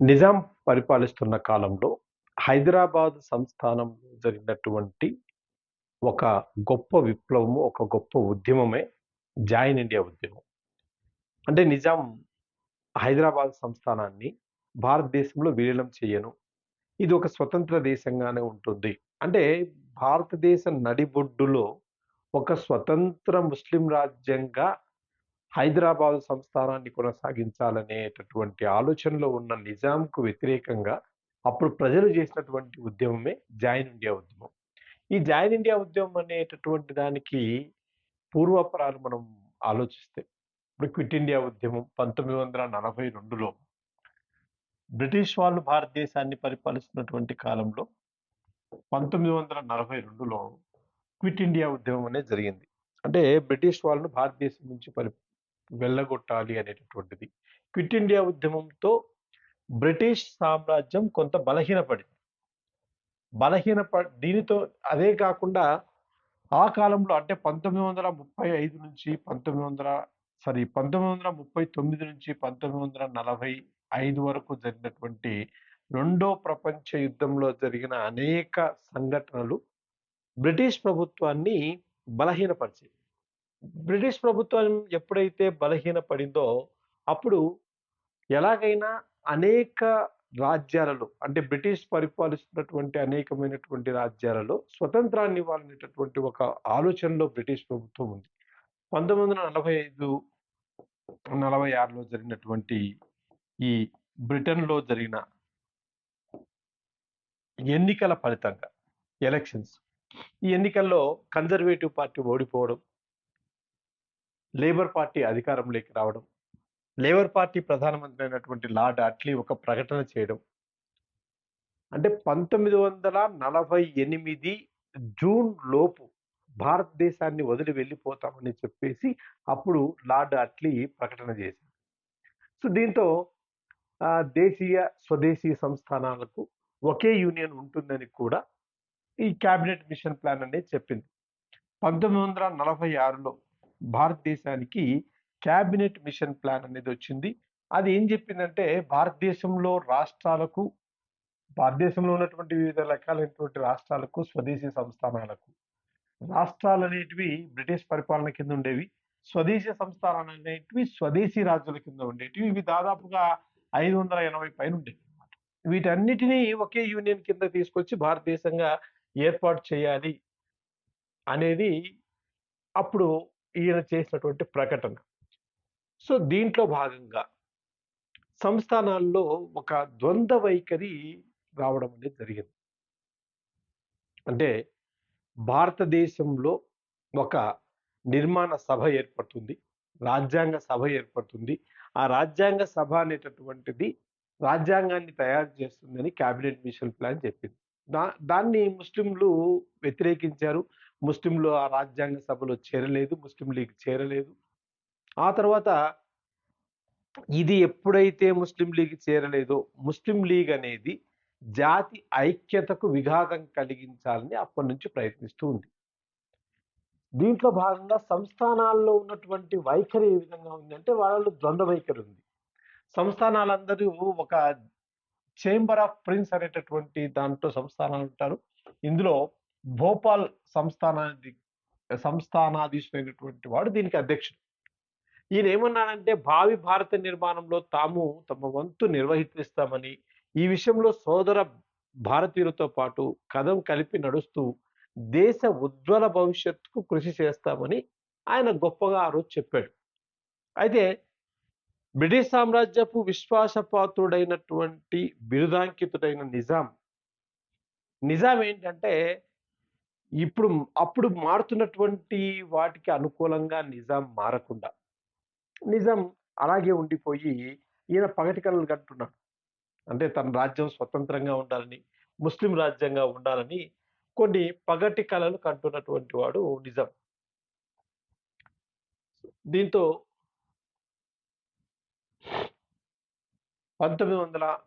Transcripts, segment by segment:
నిజాం పరిపాలిస్తున్న కాలంలో హైదరాబాద్ సంస్థానంలో జరిగినటువంటి ఒక గొప్ప విప్లవము ఒక గొప్ప ఉద్యమమే జాయిన్ ఇండియా ఉద్యమం. అంటే నిజాం హైదరాబాద్ సంస్థానాన్ని భారతదేశంలో విలీనం చేయను. ఇది ఒక స్వతంత్ర దేశంగానే ఉంటుంది. అంటే భారతదేశ నడిబొడ్డులో ఒక స్వతంత్ర ముస్లిం రాజ్యంగా హైదరాబాద్ సంస్థానాన్ని కొనసాగించాలనేటటువంటి ఆలోచనలో ఉన్న నిజాంకు వ్యతిరేకంగా అప్పుడు ప్రజలు చేసినటువంటి ఉద్యమమే జాయిన్ ఇండియా ఉద్యమం. ఈ జాయిన్ ఇండియా ఉద్యమం అనేటటువంటి దానికి పూర్వపరాలు మనం ఆలోచిస్తే ఇప్పుడు క్విట్ ఇండియా ఉద్యమం పంతొమ్మిది వందల నలభై రెండులో బ్రిటిష్ వాళ్ళు భారతదేశాన్ని పరిపాలిస్తున్నటువంటి కాలంలో పంతొమ్మిది వందల నలభై రెండులో క్విట్ ఇండియా ఉద్యమం అనేది జరిగింది. అంటే బ్రిటిష్ వాళ్ళను భారతదేశం నుంచి పరి వెళ్ళగొట్టాలి అనేటటువంటిది. క్విట్ ఇండియా ఉద్యమంతో బ్రిటిష్ సామ్రాజ్యం కొంత బలహీనపడింది. బలహీనప దీనితో అదే కాకుండా ఆ కాలంలో అంటే పంతొమ్మిది వందల ముప్పై ఐదు నుంచి పంతొమ్మిది వందల సారీ పంతొమ్మిది వందల ముప్పై తొమ్మిది నుంచి పంతొమ్మిది వందల నలభై ఐదు వరకు జరిగినటువంటి రెండో ప్రపంచ యుద్ధంలో జరిగిన అనేక సంఘటనలు బ్రిటిష్ ప్రభుత్వాన్ని బలహీనపరిచాయి. బ్రిటిష్ ప్రభుత్వం ఎప్పుడైతే బలహీన పడిందో అప్పుడు ఎలాగైనా అనేక రాజ్యాలలో అంటే బ్రిటిష్ పరిపాలిస్తున్నటువంటి అనేకమైనటువంటి రాజ్యాలలో స్వతంత్రాన్ని ఇవ్వాలనేటటువంటి ఒక ఆలోచనలో బ్రిటిష్ ప్రభుత్వం ఉంది. పంతొమ్మిది వందల నలభై ఐదు నలభై ఆరులో జరిగినటువంటి ఈ బ్రిటన్లో జరిగిన ఎన్నికల ఫలితంగా ఎలక్షన్స్ ఈ ఎన్నికల్లో కన్జర్వేటివ్ పార్టీ ఓడిపోవడం లేబర్ పార్టీ అధికారంలోకి రావడం లేబర్ పార్టీ ప్రధానమంత్రి అయినటువంటి లార్డ్ అట్లీ ఒక ప్రకటన చేయడం. అంటే పంతొమ్మిది వందల నలభై ఎనిమిది జూన్ లోపు భారతదేశాన్ని వదిలి వెళ్ళిపోతామని చెప్పేసి అప్పుడు లార్డ్ అట్లీ ప్రకటన చేశారు. సో దీంతో దేశీయ స్వదేశీ సంస్థానాలకు ఒకే యూనియన్ ఉంటుందని కూడా ఈ క్యాబినెట్ మిషన్ ప్లాన్ అనేది చెప్పింది. పంతొమ్మిది వందల నలభై ఆరులో భారతదేశానికి క్యాబినెట్ మిషన్ ప్లాన్ అనేది వచ్చింది. అది ఏం చెప్పిందంటే భారతదేశంలో రాష్ట్రాలకు భారతదేశంలో ఉన్నటువంటి వివిధ రకాలైనటువంటి రాష్ట్రాలకు స్వదేశీ సంస్థానాలకు రాష్ట్రాలు అనేటివి బ్రిటిష్ పరిపాలన కింద ఉండేవి స్వదేశీ సంస్థానాలు అనేటివి స్వదేశీ రాజ్యాల కింద ఉండేటివి. ఇవి దాదాపుగా ఐదు వందల ఎనభై పైన ఉండేవి అనమాట వీటన్నిటినీ ఒకే యూనియన్ కింద తీసుకొచ్చి భారతదేశంగా ఏర్పాటు చేయాలి అనేది అప్పుడు ఈయన చేసినటువంటి ప్రకటన. సో దీంట్లో భాగంగా సంస్థానాల్లో ఒక ద్వంద్వ వైఖరి రావడం అనేది జరిగింది. అంటే భారతదేశంలో ఒక నిర్మాణ సభ ఏర్పడుతుంది. రాజ్యాంగ సభ ఏర్పడుతుంది. ఆ రాజ్యాంగ సభ అనేటటువంటిది రాజ్యాంగాన్ని తయారు చేస్తుందని క్యాబినెట్ మిషన్ ప్లాన్ చెప్పింది. దా దాన్ని ముస్లింలు వ్యతిరేకించారు. ముస్లింలు ఆ రాజ్యాంగ సభలో చేరలేదు ముస్లిం లీగ్ చేరలేదు. ఆ తర్వాత ఇది ఎప్పుడైతే ముస్లిం లీగ్ చేరలేదో ముస్లిం లీగ్ అనేది జాతి ఐక్యతకు విఘాతం కలిగించాలని అప్పటి నుంచి ప్రయత్నిస్తూ ఉంది. దీంట్లో భాగంగా సంస్థానాల్లో ఉన్నటువంటి వైఖరి ఏ విధంగా ఉందంటే వాళ్ళు ద్వంద్వ వైఖరి ఉంది. సంస్థానాలందరూ ఒక చేంబర్ ఆఫ్ ప్రిన్స్ అనేటటువంటి దాంట్లో సంస్థానాలు ఉంటారు. ఇందులో భోపాల్ సంస్థానాది సంస్థానాధీశుడైనటువంటి వాడు దీనికి అధ్యక్షుడు. ఈయన ఏమన్నాడంటే భావి భారత నిర్మాణంలో తాము తమ వంతు నిర్వహిస్తామని ఈ విషయంలో సోదర భారతీయులతో పాటు కథం కలిపి నడుస్తూ దేశ ఉజ్వల భవిష్యత్తుకు కృషి చేస్తామని ఆయన గొప్పగా ఆ రోజు చెప్పాడు. అయితే బ్రిటిష్ సామ్రాజ్యపు విశ్వాసపాత్రుడైనటువంటి బిరుదాంకితుడైన నిజాం నిజాం ఏంటంటే ఇప్పుడు అప్పుడు మారుతున్నటువంటి వాటికి అనుకూలంగా నిజాం మారకుండా నిజాం అలాగే ఉండిపోయి ఈయన పగటి కళలు కంటున్నాడు. అంటే తన రాజ్యం స్వతంత్రంగా ఉండాలని ముస్లిం రాజ్యంగా ఉండాలని కొన్ని పగటి కళలు కంటున్నటువంటి వాడు నిజాం. దీంతో పంతొమ్మిది వందల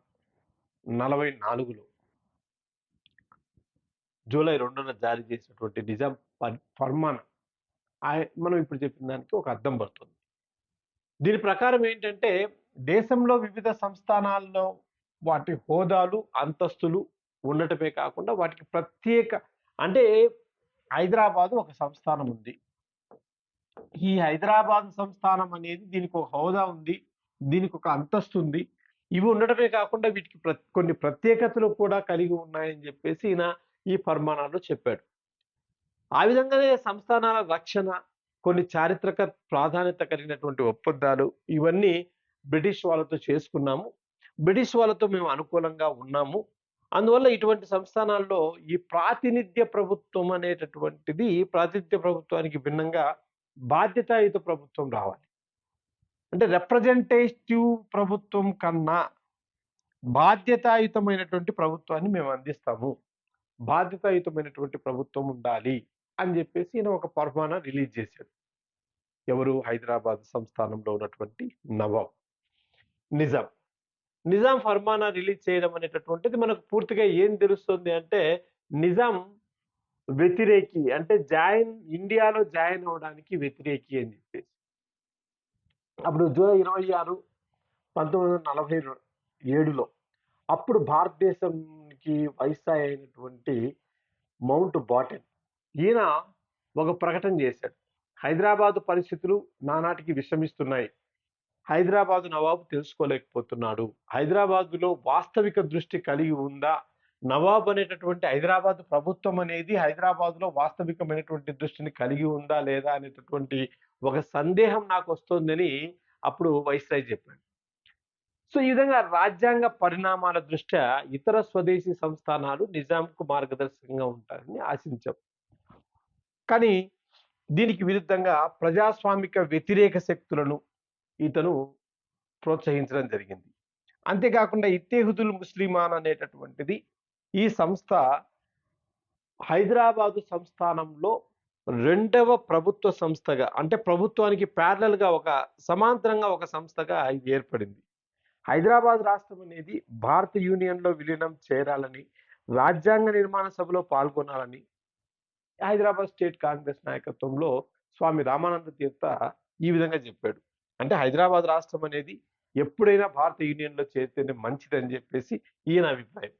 నలభై నాలుగులో జూలై రెండున జారీ చేసినటువంటి నిజాం ఫర్- ఫర్మాన్. మనం ఇప్పుడు చెప్పిన దానికి ఒక అర్థం పడుతుంది. దీని ప్రకారం ఏంటంటే దేశంలో వివిధ సంస్థానాల్లో వాటి హోదాలు అంతస్తులు ఉండటమే కాకుండా వాటికి ప్రత్యేక అంటే హైదరాబాదు ఒక సంస్థానం ఉంది. ఈ హైదరాబాద్ సంస్థానం అనేది దీనికి ఒక హోదా ఉంది దీనికి ఒక అంతస్తు ఉంది. ఇవి ఉండటమే కాకుండా వీటికి ప్ర కొన్ని ప్రత్యేకతలు కూడా కలిగి ఉన్నాయని చెప్పేసి ఈయన ఈ ప్రమాణాలు చెప్పాడు. ఆ విధంగానే సంస్థానాల రక్షణ కొన్ని చారిత్రక ప్రాధాన్యత కలిగినటువంటి ఒప్పందాలు ఇవన్నీ బ్రిటిష్ వాళ్ళతో చేసుకున్నాము. బ్రిటిష్ వాళ్ళతో మేము అనుకూలంగా ఉన్నాము. అందువల్ల ఇటువంటి సంస్థానాల్లో ఈ ప్రాతినిధ్య ప్రభుత్వం అనేటటువంటిది ప్రాతినిధ్య ప్రభుత్వానికి భిన్నంగా బాధ్యతాయుత ప్రభుత్వం రావాలి. అంటే రిప్రజెంటేటివ్ ప్రభుత్వం కన్నా బాధ్యతాయుతమైనటువంటి ప్రభుత్వాన్ని మేము అందిస్తాము. బాధ్యతాయుతమైనటువంటి ప్రభుత్వం ఉండాలి అని చెప్పేసి ఈయన ఒక పర్మానా రిలీజ్ చేశాడు. ఎవరు? హైదరాబాద్ సంస్థానంలో ఉన్నటువంటి నవాబ్. నిజాం. నిజాం ఫర్మానా రిలీజ్ చేయడం అనేటటువంటిది మనకు పూర్తిగా ఏం తెలుస్తుంది అంటే నిజాం వ్యతిరేకి అంటే జాయిన్ ఇండియాలో జాయిన్ అవడానికి వ్యతిరేకి అని చెప్పేసి. అప్పుడు జూలై ఇరవై ఆరు పంతొమ్మిది వందల నలభై ఏడులో అప్పుడు భారతదేశం భారతదేశానికి వైస్రాయ్ అయినటువంటి మౌంట్ బాటెన్ ఈయన ఒక ప్రకటన చేశాడు. హైదరాబాదు పరిస్థితులు నానాటికి విషమిస్తున్నాయి. హైదరాబాదు నవాబు తెలుసుకోలేకపోతున్నాడు. హైదరాబాదులో వాస్తవిక దృష్టి కలిగి ఉందా? నవాబ్ అనేటటువంటి హైదరాబాద్ ప్రభుత్వం అనేది హైదరాబాద్లో వాస్తవికమైనటువంటి దృష్టిని కలిగి ఉందా లేదా అనేటటువంటి ఒక సందేహం నాకు వస్తుందని అప్పుడు వైస్రాయ్ చెప్పాడు. సో ఈ విధంగా రాజ్యాంగ పరిణామాల దృష్ట్యా ఇతర స్వదేశీ సంస్థానాలు నిజాంకు మార్గదర్శకంగా ఉంటారని ఆశించాం. కానీ దీనికి విరుద్ధంగా ప్రజాస్వామిక వ్యతిరేక శక్తులను ఇతను ప్రోత్సహించడం జరిగింది. అంతేకాకుండా ఇత్తేహుదుల్ ముస్లిమాన్ అనేటటువంటిది ఈ సంస్థ హైదరాబాదు సంస్థానంలో రెండవ ప్రభుత్వ సంస్థగా అంటే ప్రభుత్వానికి ప్యారలల్గా ఒక సమాంతరంగా ఒక సంస్థగా ఇది ఏర్పడింది. హైదరాబాద్ రాష్ట్రం అనేది భారత యూనియన్లో విలీనం చేరాలని రాజ్యాంగ నిర్మాణ సభలో పాల్గొనాలని హైదరాబాద్ స్టేట్ కాంగ్రెస్ నాయకత్వంలో స్వామి రామానంద తీర్థ ఈ విధంగా చెప్పాడు. అంటే హైదరాబాద్ రాష్ట్రం అనేది ఎప్పుడైనా భారత యూనియన్లో చేరితేనే మంచిదని చెప్పేసి ఈయన అభిప్రాయం.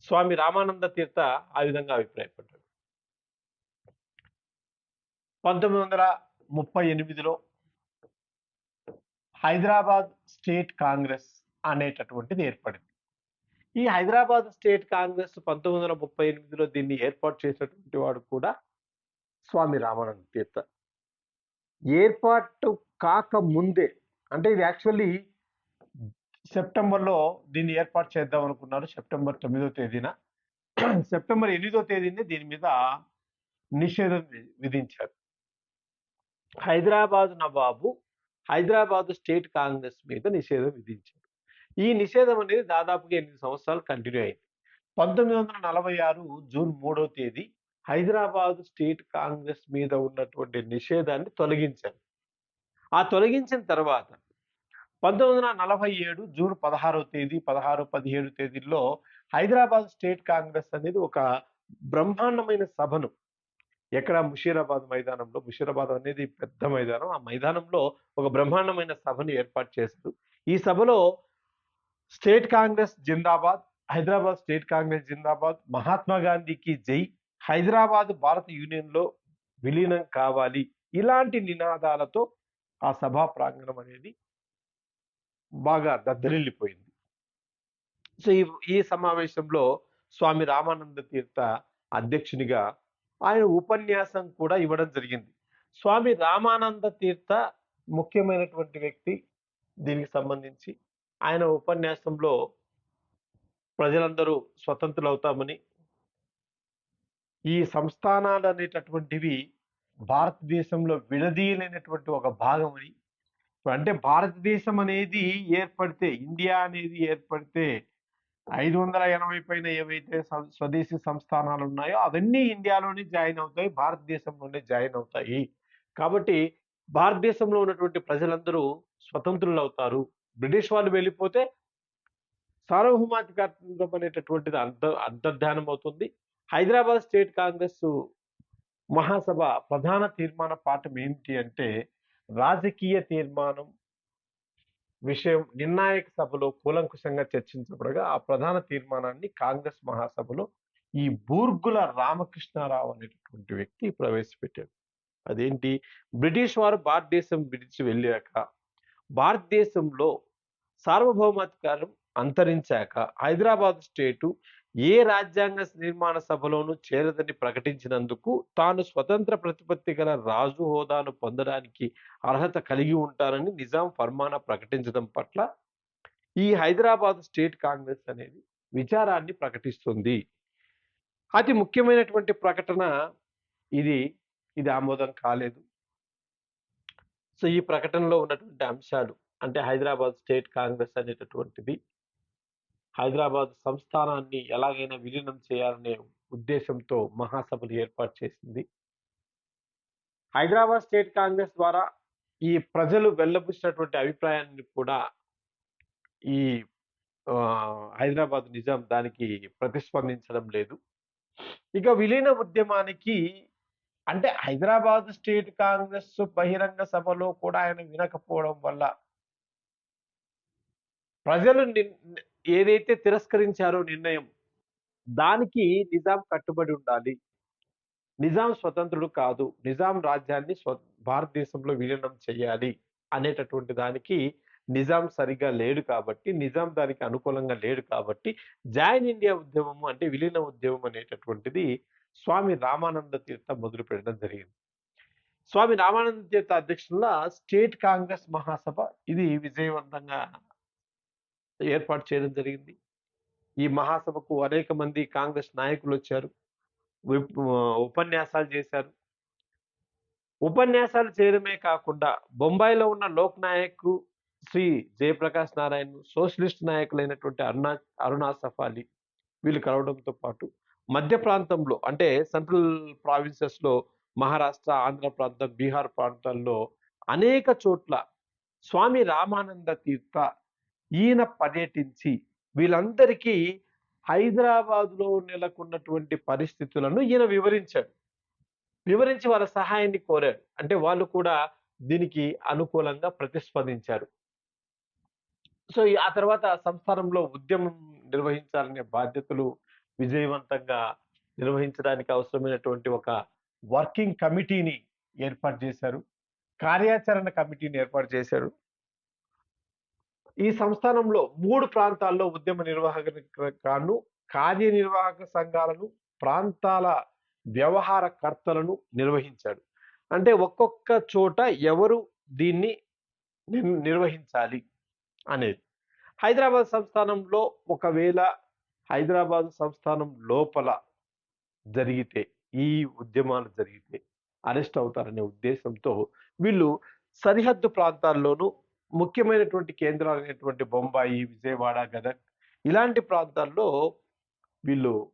స్వామి రామానంద తీర్థ ఆ విధంగా అభిప్రాయపడ్డాడు. పంతొమ్మిది వందల ముప్పై ఎనిమిదిలో హైదరాబాద్ స్టేట్ కాంగ్రెస్ అనేటటువంటిది ఏర్పడింది. ఈ హైదరాబాద్ స్టేట్ కాంగ్రెస్ పంతొమ్మిది వందల ముప్పై ఎనిమిదిలో దీన్ని ఏర్పాటు చేసినటువంటి వాడు కూడా స్వామి రామానంద తీర్థ ఏర్పాటు కాక ముందే అంటే ఇది యాక్చువల్లీ సెప్టెంబర్లో దీన్ని ఏర్పాటు చేద్దాం అనుకున్నారు సెప్టెంబర్ తొమ్మిదో తేదీన. సెప్టెంబర్ ఎనిమిదో తేదీనే దీని మీద నిషేధం విధించారు. హైదరాబాద్ నవాబు హైదరాబాద్ స్టేట్ కాంగ్రెస్ మీద నిషేధం విధించారు. ఈ నిషేధం అనేది దాదాపుగా ఎనిమిది సంవత్సరాలు కంటిన్యూ అయింది. పంతొమ్మిది వందల నలభై ఆరు జూన్ మూడో తేదీ హైదరాబాద్ స్టేట్ కాంగ్రెస్ మీద ఉన్నటువంటి నిషేధాన్ని తొలగించారు. ఆ తొలగించిన తర్వాత పంతొమ్మిది వందల నలభై ఏడు జూన్ పదహారవ తేదీ పదహారు పదిహేడు తేదీల్లో హైదరాబాద్ స్టేట్ కాంగ్రెస్ అనేది ఒక బ్రహ్మాండమైన సభను ఎక్కడ ముషీరాబాద్ మైదానంలో ముషీరాబాద్ అనేది పెద్ద మైదానం. ఆ మైదానంలో ఒక బ్రహ్మాండమైన సభను ఏర్పాటు చేశారు. ఈ సభలో స్టేట్ కాంగ్రెస్ జిందాబాద్ హైదరాబాద్ స్టేట్ కాంగ్రెస్ జిందాబాద్ మహాత్మా గాంధీకి జై హైదరాబాద్ భారత యూనియన్లో విలీనం కావాలి. ఇలాంటి నినాదాలతో ఆ సభా ప్రాంగణం అనేది బాగా దద్దరిల్లిపోయింది. సో ఈ ఈ సమావేశంలో స్వామి రామానంద తీర్థ అధ్యక్షునిగా ఆయన ఉపన్యాసం కూడా ఇవ్వడం జరిగింది. స్వామి రామానంద తీర్థ ముఖ్యమైనటువంటి వ్యక్తి దీనికి సంబంధించి. ఆయన ఉపన్యాసంలో ప్రజలందరూ స్వతంత్రులు అవుతామని ఈ సంస్థానాలు అనేటటువంటివి భారతదేశంలో విడదీయలేనటువంటి ఒక భాగం అని అంటే భారతదేశం అనేది ఏర్పడితే ఇండియా అనేది ఏర్పడితే ఐదు వందల ఎనభై పైన ఏవైతే సం- స్వదేశీ సంస్థానాలు ఉన్నాయో అవన్నీ ఇండియాలోనే జాయిన్ అవుతాయి భారతదేశంలోనే జాయిన్ అవుతాయి. కాబట్టి భారతదేశంలో ఉన్నటువంటి ప్రజలందరూ స్వతంత్రులు అవుతారు బ్రిటిష్ వాళ్ళు వెళ్ళిపోతే సార్వభౌమాధికారం అనేటటువంటిది అంత అంతర్ధానం అవుతుంది హైదరాబాద్ స్టేట్ కాంగ్రెస్ మహాసభ ప్రధాన తీర్మాన పాఠం ఏంటి అంటే రాజకీయ తీర్మానం విషయం నిర్ణాయక సభలో కూలంకుషంగా చర్చించబడగా ఆ ప్రధాన తీర్మానాన్ని కాంగ్రెస్ మహాసభలో ఈ బూర్గుల రామకృష్ణారావు అనేటటువంటి వ్యక్తి ప్రవేశపెట్టాడు అదేంటి? బ్రిటిష్ వారు భారతదేశం విడిచి వెళ్ళాక భారతదేశంలో సార్వభౌమాధికారం అంతరించాక హైదరాబాద్ స్టేటు ఏ రాజ్యాంగ నిర్మాణ సభలోనూ చేరదని ప్రకటించినందుకు తాను స్వతంత్ర ప్రతిపత్తి గల రాజు హోదాను పొందడానికి అర్హత కలిగి ఉంటారని నిజాం ఫర్మానా ప్రకటించడం పట్ల ఈ హైదరాబాద్ స్టేట్ కాంగ్రెస్ అనేది విచారాన్ని ప్రకటిస్తుంది. అతి ముఖ్యమైనటువంటి ప్రకటన ఇది ఇది ఆమోదం కాలేదు. సో ఈ ప్రకటనలో ఉన్నటువంటి అంశాలు అంటే హైదరాబాద్ స్టేట్ కాంగ్రెస్ అనేటటువంటిది హైదరాబాద్ సంస్థానాన్ని ఎలాగైనా విలీనం చేయాలనే ఉద్దేశంతో మహాసభలు ఏర్పాటు చేసింది. హైదరాబాద్ స్టేట్ కాంగ్రెస్ ద్వారా ఈ ప్రజలు వెళ్ళబుచ్చినటువంటి అభిప్రాయాన్ని కూడా ఈ హైదరాబాద్ నిజాం దానికి ప్రతిస్పందించడం లేదు. ఇక విలీన ఉద్యమానికి అంటే హైదరాబాద్ స్టేట్ కాంగ్రెస్ బహిరంగ సభలో కూడా ఆయన వినకపోవడం వల్ల ప్రజలు నిన్- ఏదైతే తిరస్కరించారో నిర్ణయం దానికి నిజాం కట్టుబడి ఉండాలి. నిజాం స్వతంత్రుడు కాదు. నిజాం రాజ్యాన్ని స్వ భారతదేశంలో విలీనం చేయాలి అనేటటువంటి దానికి నిజాం సరిగా లేడు కాబట్టి నిజాం దానికి అనుకూలంగా లేడు కాబట్టి జాయిన్ ఇండియా ఉద్యమం అంటే విలీన ఉద్యమం అనేటటువంటిది స్వామి రామానంద తీర్థ మొదలు పెట్టడం జరిగింది. స్వామి రామానంద తీర్థ అధ్యక్షుల స్టేట్ కాంగ్రెస్ మహాసభ. ఇది విజయవంతంగా ఏర్పాటు చేయడం జరిగింది. ఈ మహాసభకు అనేక మంది కాంగ్రెస్ నాయకులు వచ్చారు. ఉపన్యాసాలు చేశారు. ఉపన్యాసాలు చేయడమే కాకుండా బొంబాయిలో ఉన్న లోక్ నాయక్ శ్రీ జయప్రకాష్ నారాయణ్ సోషలిస్ట్ నాయకులైనటువంటి అరుణా అరుణా సఫాలి వీళ్ళు కలవడంతో పాటు మధ్య ప్రాంతంలో అంటే సెంట్రల్ ప్రావిన్సెస్లో మహారాష్ట్ర ఆంధ్ర ప్రాంతం బీహార్ ప్రాంతాల్లో అనేక చోట్ల స్వామి రామానంద తీర్థ ఈయన పర్యటించి వీళ్ళందరికీ హైదరాబాదులో నెలకొన్నటువంటి పరిస్థితులను ఈయన వివరించాడు. వివరించి వాళ్ళ సహాయాన్ని కోరాడు. అంటే వాళ్ళు కూడా దీనికి అనుకూలంగా ప్రతిస్పందించారు. సో ఆ తర్వాత సంస్థానంలో ఉద్యమం నిర్వహించాలనే బాధ్యతలు విజయవంతంగా నిర్వహించడానికి అవసరమైనటువంటి ఒక వర్కింగ్ కమిటీని ఏర్పాటు చేశారు. కార్యాచరణ కమిటీని ఏర్పాటు చేశారు. ఈ సంస్థానంలో మూడు ప్రాంతాల్లో ఉద్యమ నిర్వాహకాలను కార్యనిర్వాహక సంఘాలను ప్రాంతాల వ్యవహారకర్తలను నిర్వహించాడు. అంటే ఒక్కొక్క చోట ఎవరు దీన్ని నిర్వహించాలి అనేది. హైదరాబాద్ సంస్థానంలో ఒకవేళ హైదరాబాద్ సంస్థానం లోపల జరిగితే ఈ ఉద్యమాలు జరిగితే అరెస్ట్ అవుతారనే ఉద్దేశంతో వీళ్ళు సరిహద్దు ప్రాంతాల్లోనూ ముఖ్యమైనటువంటి కేంద్రాలైనటువంటి బొంబాయి విజయవాడ గదగ్ ఇలాంటి ప్రాంతాల్లో వీళ్ళు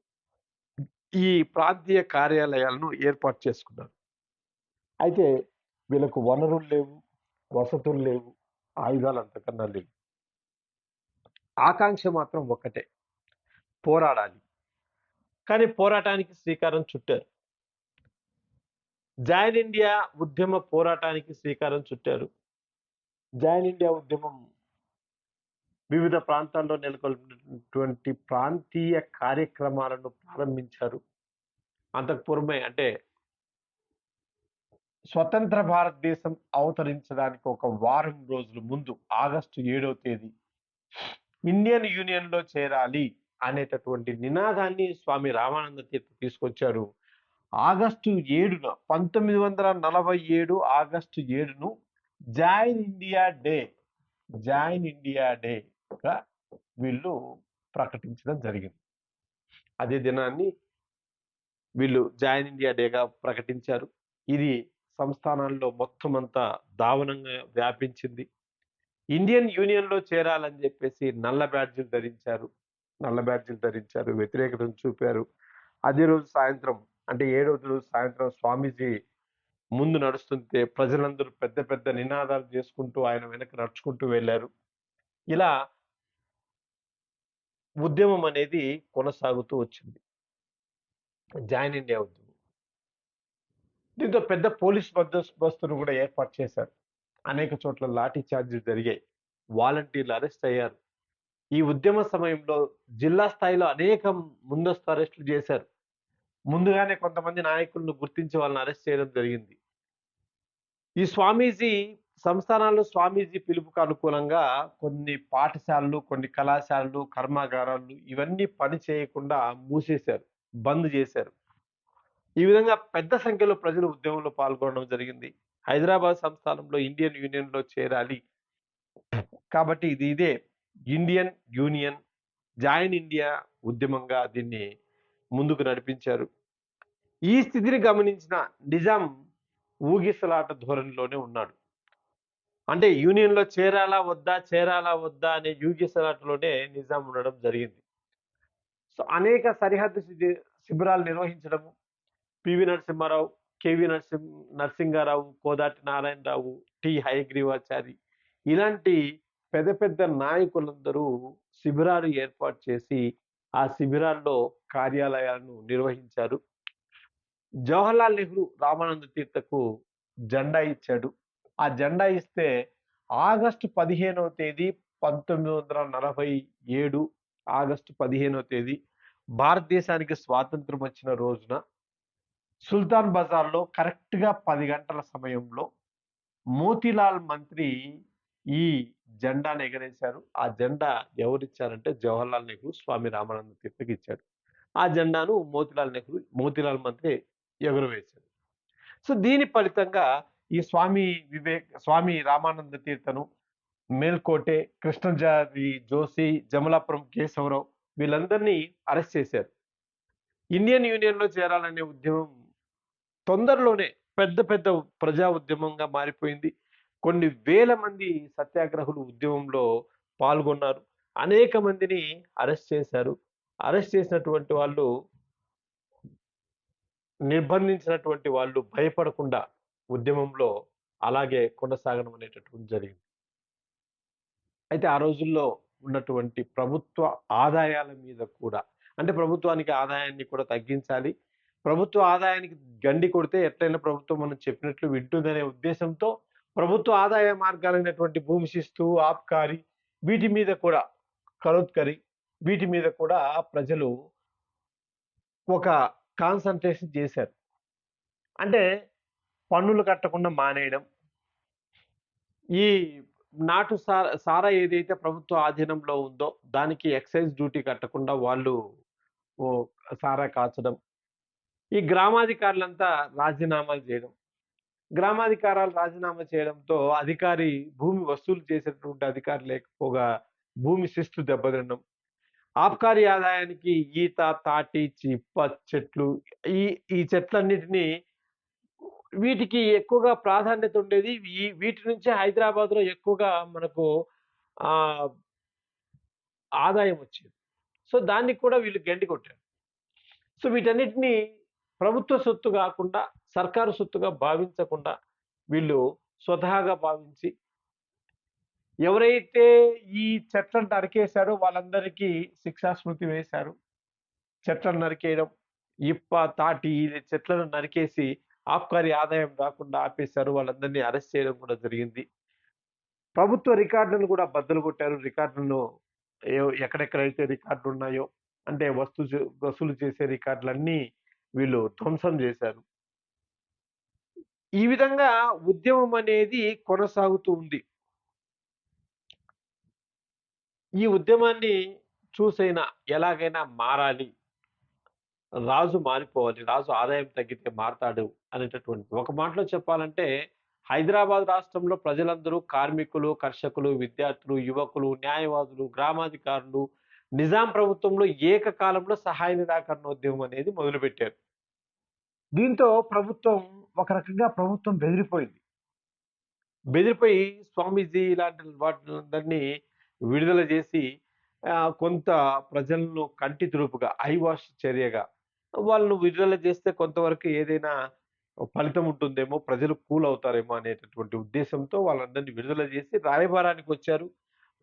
ఈ ప్రాంతీయ కార్యాలయాలను ఏర్పాటు చేసుకున్నారు. అయితే వీళ్ళకు వనరులు లేవు వసతులు లేవు ఆయుధాలు అంతకన్నా లేవు. ఆకాంక్ష మాత్రం ఒకటే పోరాడాలి. కానీ పోరాటానికి శ్రీకారం చుట్టారు. జాయిన్ ఇండియా ఉద్యమ పోరాటానికి శ్రీకారం చుట్టారు. జాయిన్ ఇండియా ఉద్యమం వివిధ ప్రాంతాల్లో నెలకొల్పినటువంటి ప్రాంతీయ కార్యక్రమాలను ప్రారంభించారు. అంతకు పూర్వమే అంటే స్వతంత్ర భారతదేశం అవతరించడానికి ఒక వారం రోజుల ముందు ఆగస్టు ఏడవ తేదీ ఇండియన్ యూనియన్లో చేరాలి అనేటటువంటి నినాదాన్ని స్వామి రామానంద తీర్థ తీసుకొచ్చారు. ఆగస్టు ఏడున పంతొమ్మిది వందల నలభై ఏడు August ఏడును join India day join India డేగా వీళ్ళు ప్రకటించడం జరిగింది. అదే దినాన్ని వీళ్ళు జాయిన్ ఇండియా డేగా ప్రకటించారు. ఇది సంస్థానాల్లో మొత్తం అంతా దావనంగా వ్యాపించింది. ఇండియన్ యూనియన్లో చేరాలని చెప్పేసి నల్ల బ్యాడ్జీలు ధరించారు. నల్ల బ్యాడ్జీలు ధరించారు. వ్యతిరేకతను చూపారు. అదే రోజు సాయంత్రం అంటే ఏడవ రోజు సాయంత్రం స్వామీజీ ముందు నడుస్తుంటే ప్రజలందరూ పెద్ద పెద్ద నినాదాలు చేసుకుంటూ ఆయన వెనక నడుచుకుంటూ వెళ్ళారు. ఇలా ఉద్యమం అనేది కొనసాగుతూ వచ్చింది. జాయిన్ ఇండియా ఉద్యమం. దీంతో పెద్ద పోలీస్ బందోబస్తును కూడా ఏర్పాటు చేశారు. అనేక చోట్ల లాఠీ చార్జీలు జరిగాయి. వాలంటీర్లు అరెస్ట్ అయ్యారు. ఈ ఉద్యమ సమయంలో జిల్లా స్థాయిలో అనేక ముందస్తు అరెస్టులు చేశారు. ముందుగానే కొంతమంది నాయకులను గుర్తించి వాళ్ళని అరెస్ట్ చేయడం జరిగింది. ఈ స్వామీజీ సంస్థానాల్లో స్వామీజీ పిలుపుకు అనుకూలంగా కొన్ని పాఠశాలలు కొన్ని కళాశాలలు కర్మాగారాలు ఇవన్నీ పని చేయకుండా మూసేశారు బంద్ చేశారు. ఈ విధంగా పెద్ద సంఖ్యలో ప్రజలు ఉద్యమంలో పాల్గొనడం జరిగింది. హైదరాబాద్ సంస్థానంలో ఇండియన్ యూనియన్లో చేరాలి. కాబట్టి ఇది ఇదే ఇండియన్ యూనియన్ జాయిన్ ఇండియా ఉద్యమంగా దీన్ని ముందుకు నడిపించారు. ఈ స్థితిని గమనించిన నిజాం ఊగిసలాట ధోరణిలోనే ఉన్నాడు. అంటే యూనియన్లో చేరాలా వద్దా చేరాలా వద్దా అనే యూగిసలాటలోనే నిజాం ఉండడం జరిగింది. సో అనేక సరిహద్దు శిబి- శిబిరాలు నిర్వహించడము PV Narasimha Rao KV Narasimha Narasimha Rao Kodati Narayana Rao T. Hayagrivachari ఇలాంటి పెద్ద పెద్ద నాయకులందరూ శిబిరాలు ఏర్పాటు చేసి ఆ శిబిరాల్లో కార్యాలయాలను నిర్వహించారు. జవహర్లాల్ నెహ్రూ రామానంద తీర్థకు జెండా ఇచ్చాడు. ఆ జెండా ఇస్తే ఆగస్టు పదిహేనవ తేదీ పంతొమ్మిది వందల నలభై ఏడు ఆగస్టు పదిహేనవ తేదీ భారతదేశానికి స్వాతంత్రం వచ్చిన రోజున సుల్తాన్ బజార్లో కరెక్ట్గా పది గంటల సమయంలో మోతీలాల్ మంత్రి ఈ జెండాను ఎగరేశారు. ఆ జెండా ఎవరిచ్చారంటే జవహర్లాల్ నెహ్రూ స్వామి రామానంద తీర్థకి ఇచ్చాడు ఆ జెండాను మోతిలాల్ నెహ్రూ మోతిలాల్ మంత్రి ఎగురవేశారు. సో దీని ఫలితంగా ఈ స్వామి వివేక్ స్వామి రామానంద తీర్థను మేల్కోటే కృష్ణజారి జోషి జమలాపురం కేశవరావు వీళ్ళందరినీ అరెస్ట్ చేశారు. ఇండియన్ యూనియన్లో చేరాలనే ఉద్యమం తొందరలోనే పెద్ద పెద్ద ప్రజా ఉద్యమంగా మారిపోయింది. కొన్ని వేల మంది సత్యాగ్రహులు ఉద్యమంలో పాల్గొన్నారు. అనేక మందిని అరెస్ట్ చేశారు. అరెస్ట్ చేసినటువంటి వాళ్ళు నిర్బంధించినటువంటి వాళ్ళు భయపడకుండా ఉద్యమంలో అలాగే కొనసాగడం అనేటటువంటి జరిగింది. అయితే ఆ రోజుల్లో ఉన్నటువంటి ప్రభుత్వ ఆదాయాల మీద కూడా అంటే ప్రభుత్వానికి ఆదాయాన్ని కూడా తగ్గించాలి. ప్రభుత్వ ఆదాయానికి గండి కొడితే ఎట్లయినా ప్రభుత్వం మనం చెప్పినట్లు వింటుందనే ఉద్దేశంతో ప్రభుత్వ ఆదాయ మార్గాలైనటువంటి భూమి శిస్తు ఆబ్కారీ వీటి మీద కూడా కరోత్కరి వీటి మీద కూడా ప్రజలు ఒక కాన్సన్ట్రేషన్ చేశారు. అంటే పన్నులు కట్టకుండా మానేయడం. ఈ నాటు సారా సారా ఏదైతే ప్రభుత్వ ఆధీనంలో ఉందో దానికి ఎక్సైజ్ డ్యూటీ కట్టకుండా వాళ్ళు సారా కాచడం. ఈ గ్రామాధికారులంతా రాజీనామాలు చేయడం. గ్రామాధికారాలు రాజీనామా చేయడంతో అధికారి భూమి వసూలు చేసేటువంటి అధికారి లేకపోగా భూమి శిస్తు దెబ్బతినడం. ఆబ్కారీ ఆదాయానికి ఈత తాటి చిప్ప చెట్లు ఈ ఈ చెట్లన్నిటినీ వీటికి ఎక్కువగా ప్రాధాన్యత ఉండేది. ఈ వీటి నుంచి హైదరాబాద్లో ఎక్కువగా మనకు ఆదాయం వచ్చేది. సో దానికి కూడా వీళ్ళు గండి కొట్టారు. సో వీటన్నిటిని ప్రభుత్వ సొత్తు కాకుండా సర్కారు సొత్తుగా భావించకుండా వీళ్ళు స్వతహాగా భావించి ఎవరైతే ఈ చెట్లను నరికేశారో వాళ్ళందరికీ శిక్షా స్మృతి వేశారు. చెట్లను నరికేయడం ఇప్ప తాటి చెట్లను నరికేసి ఆబ్కారి ఆదాయం రాకుండా ఆపేశారు. వాళ్ళందరినీ అరెస్ట్ చేయడం కూడా జరిగింది. ప్రభుత్వ రికార్డులను కూడా బద్దలు కొట్టారు. రికార్డులను ఎక్కడెక్కడైతే రికార్డులు ఉన్నాయో అంటే వస్తు చే- వసూలు చేసే రికార్డులన్నీ వీళ్ళు ధ్వంసం చేశారు. ఈ విధంగా ఉద్యమం అనేది కొనసాగుతూ ఉంది. ఈ ఉద్యమాన్ని చూసైనా ఎలాగైనా మారాలి. రాజు మారిపోవాలి రాజు ఆదాయం తగ్గితే మారతాడు అనేటటువంటి ఒక మాటలో చెప్పాలంటే హైదరాబాద్ రాష్ట్రంలో ప్రజలందరూ కార్మికులు కర్షకులు విద్యార్థులు యువకులు న్యాయవాదులు గ్రామాధికారులు నిజాం ప్రభుత్వంలో ఏకకాలంలో సహాయ నిరాకరణ ఉద్యమం అనేది మొదలుపెట్టారు. దీంతో ప్రభుత్వం ఒక రకంగా ప్రభుత్వం బెదిరిపోయింది. బెదిరిపోయి స్వామీజీ ఇలాంటి వాటిని విడుదల చేసి కొంత ప్రజలను కంటి తుడుపుగా ఐవాష్ చర్యగా వాళ్ళను విడుదల చేస్తే కొంతవరకు ఏదైనా ఫలితం ఉంటుందేమో ప్రజలు కూల్ అవుతారేమో అనేటటువంటి ఉద్దేశంతో వాళ్ళందరినీ విడుదల చేసి రాయబారానికి వచ్చారు.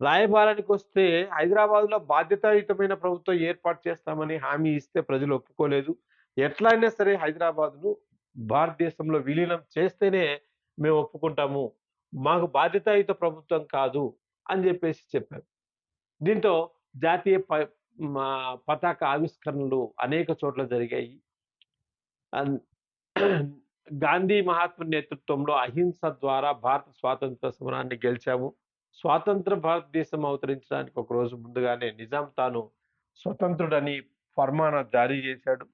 రాయబారానికి వస్తే హైదరాబాద్లో బాధ్యతాయుతమైన ప్రభుత్వం ఏర్పాటు చేస్తామని హామీ ఇస్తే ప్రజలు ఒప్పుకోలేదు. ఎట్లయినా సరే హైదరాబాద్ను భారతదేశంలో విలీనం చేస్తేనే మేము ఒప్పుకుంటాము. మాకు బాధ్యతాయుత ప్రభుత్వం కాదు. అని చెప్పేసి చెప్పారు. దీంతో జాతీయ ప పతాక ఆవిష్కరణలు అనేక చోట్ల జరిగాయి. గాంధీ మహాత్మ నేతృత్వంలో అహింస ద్వారా భారత స్వాతంత్ర సమరాన్ని గెలిచాము. స్వాతంత్ర భారతదేశం అవతరించడానికి ఒక రోజు ముందుగానే నిజాం తాను స్వతంత్రుడని ఫర్మానా జారీ చేశాడు.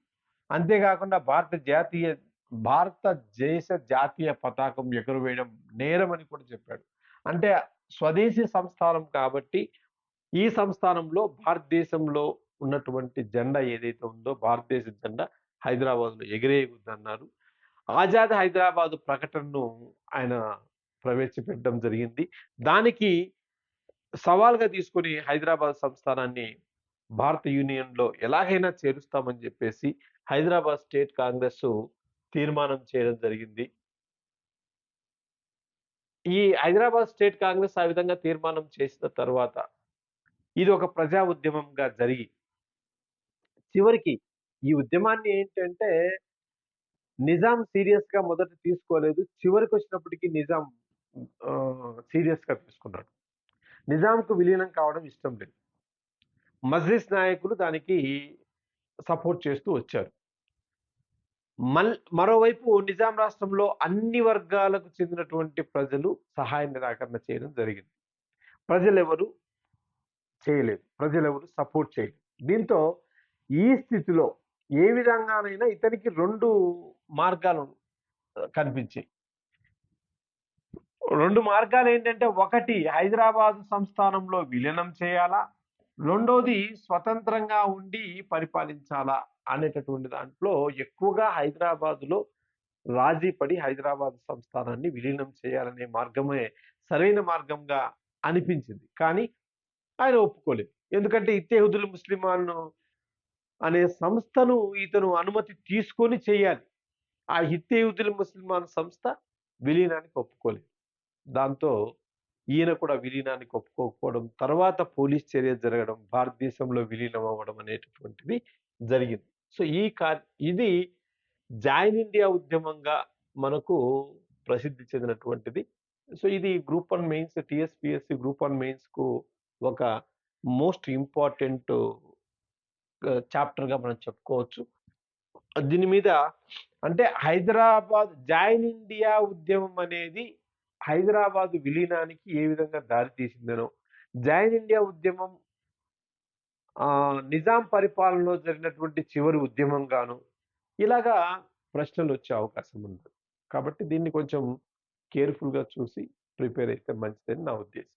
అంతేకాకుండా భారత జాతీయ భారతదేశ జాతీయ పతాకం ఎగురవేయడం నేరం అని కూడా చెప్పాడు. అంటే స్వదేశీ సంస్థానం కాబట్టి ఈ సంస్థానంలో భారతదేశంలో ఉన్నటువంటి జెండా ఏదైతే ఉందో భారతదేశ జెండా హైదరాబాద్లో ఎగిరేయకూడదన్నారు ఆజాద్ హైదరాబాద్ ప్రకటనను ఆయన ప్రవేశపెట్టడం జరిగింది. దానికి సవాల్గా తీసుకొని హైదరాబాద్ సంస్థానాన్ని భారత యూనియన్లో ఎలాగైనా చేరుస్తామని చెప్పేసి హైదరాబాద్ స్టేట్ కాంగ్రెస్ తీర్మానం చేయడం జరిగింది. ఈ హైదరాబాద్ స్టేట్ కాంగ్రెస్ ఆ విధంగా తీర్మానం చేసిన తర్వాత ఇది ఒక ప్రజా ఉద్యమంగా జరిగి చివరికి ఈ ఉద్యమాన్ని ఏంటంటే నిజాం సీరియస్గా మొదట తీసుకోలేదు. చివరికి వచ్చినప్పటికీ నిజాం సీరియస్గా తీసుకున్నాడు. నిజాంకు విలీనం కావడం ఇష్టం లేదు. మజ్లిస్ నాయకులు దానికి సపోర్ట్ చేస్తూ వచ్చారు. మల్ మరోవైపు నిజాం రాష్ట్రంలో అన్ని వర్గాలకు చెందినటువంటి ప్రజలు సహాయ నిరాకరణ చేయడం జరిగింది. ప్రజలెవరు చేయలేదు. ప్రజలెవరు సపోర్ట్ చేయలేదు. దీంతో ఈ స్థితిలో ఏ విధంగానైనా ఇతనికి రెండు మార్గాలు కనిపించాయి. రెండు మార్గాలు ఏంటంటే ఒకటి హైదరాబాద్ సంస్థానంలో విలీనం చేయాలా? రెండోది స్వతంత్రంగా ఉండి పరిపాలించాలా? అనేటటువంటి దాంట్లో ఎక్కువగా హైదరాబాదులో రాజీ పడి హైదరాబాద్ సంస్థానాన్ని విలీనం చేయాలనే మార్గమే సరైన మార్గంగా అనిపించింది. కానీ ఆయన ఒప్పుకోలేదు. ఎందుకంటే ఇత్తేహుదుల్ ముస్లిమాన్ అనే సంస్థను ఇతను అనుమతి తీసుకొని చేయాలి. ఆ హిత్తేయుద్దుల్ ముస్లిమాన్ సంస్థ విలీనానికి ఒప్పుకోలేదు. దాంతో ఈయన కూడా విలీనానికి ఒప్పుకోకపోవడం తర్వాత పోలీస్ చర్య జరగడం భారతదేశంలో విలీనం అవ్వడం అనేటటువంటిది జరిగింది. సో ఈ కార్ ఇది జాయిన్ ఇండియా ఉద్యమంగా మనకు ప్రసిద్ధి చెందినటువంటిది. సో ఇది group one mains TSPSC group one మెయిన్స్కు ఒక మోస్ట్ ఇంపార్టెంట్ చాప్టర్గా మనం చెప్పుకోవచ్చు. దీని మీద అంటే హైదరాబాద్ జాయిన్ ఇండియా ఉద్యమం అనేది హైదరాబాద్ విలీనానికి ఏ విధంగా దారి తీసిందనో జాయిన్ ఇండియా ఉద్యమం నిజాం పరిపాలనలో జరిగినటువంటి చివరి ఉద్యమం గాను ఇలాగా ప్రశ్నలు వచ్చే అవకాశం ఉంది. కాబట్టి దీన్ని కొంచెం కేర్ఫుల్గా చూసి ప్రిపేర్ అయితే మంచిదని నా ఉద్దేశం.